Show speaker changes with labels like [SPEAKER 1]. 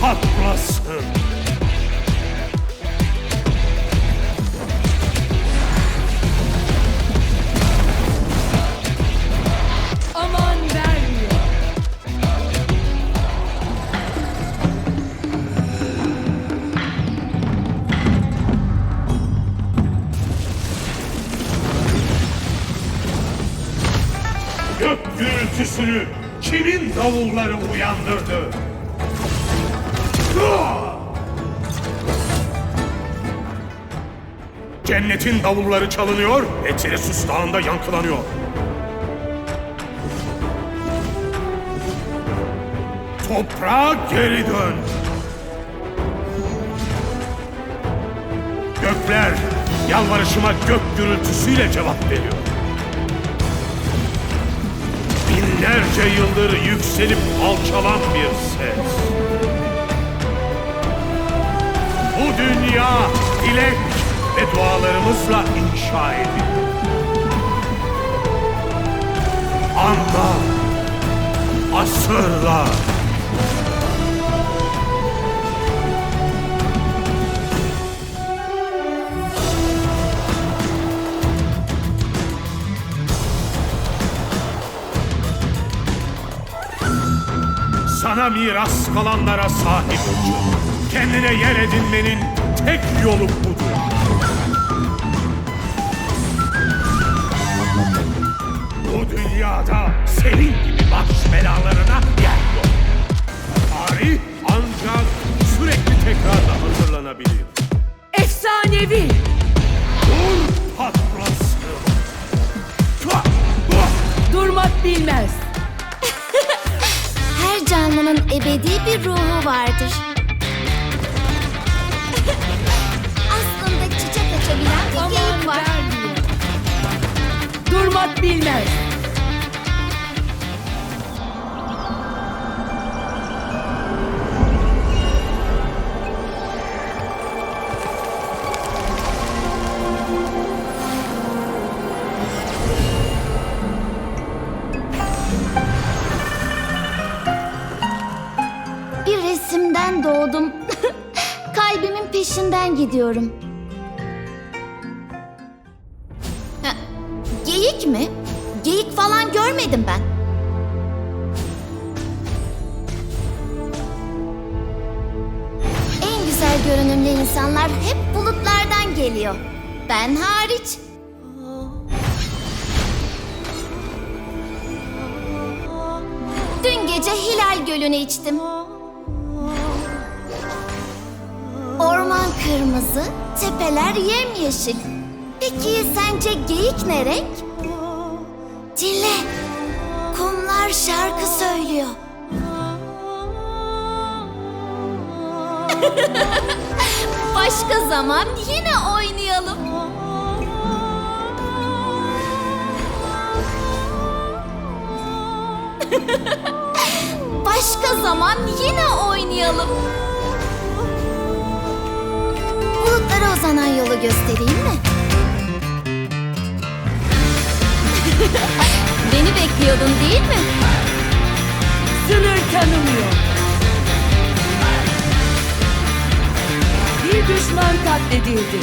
[SPEAKER 1] patlasın.
[SPEAKER 2] Aman vermiyor.
[SPEAKER 1] Gök gürültüsünü kimin davulları uyandırdı? Cennetin davulları çalınıyor, Etresus Dağı'nda yankılanıyor. Toprağa geri dön. Gökler yalvarışıma gök gürültüsüyle cevap veriyor. Binlerce yıldır yükselip alçalan bir ses. Bu dünya dilek ve dualarımızla inşa edildi. Anla, asırlar. Sana miras kalanlara sahip ol. Kendine yer edinmenin tek yolu budur.
[SPEAKER 3] Canlının ebedi bir ruhu vardır. Aslında çiçek açabilen bir geyik var.
[SPEAKER 2] Durmak bilmez.
[SPEAKER 3] Doğdum. Kalbimin peşinden gidiyorum. Ha, Geyik mi? Geyik falan görmedim ben. En güzel görünümlü insanlar hep bulutlardan geliyor. Ben hariç. Dün gece Hilal Gölü'nü içtim. Orman kırmızı, tepeler yemyeşil. Peki sence geyik ne renk? Dinle, kumlar şarkı söylüyor. Başka zaman yine oynayalım. Başka zaman yine oynayalım. Bulutlara uzanan yolu göstereyim mi? Beni bekliyordun değil mi?
[SPEAKER 2] Sınır tanımıyor. Bir düşman katledildi.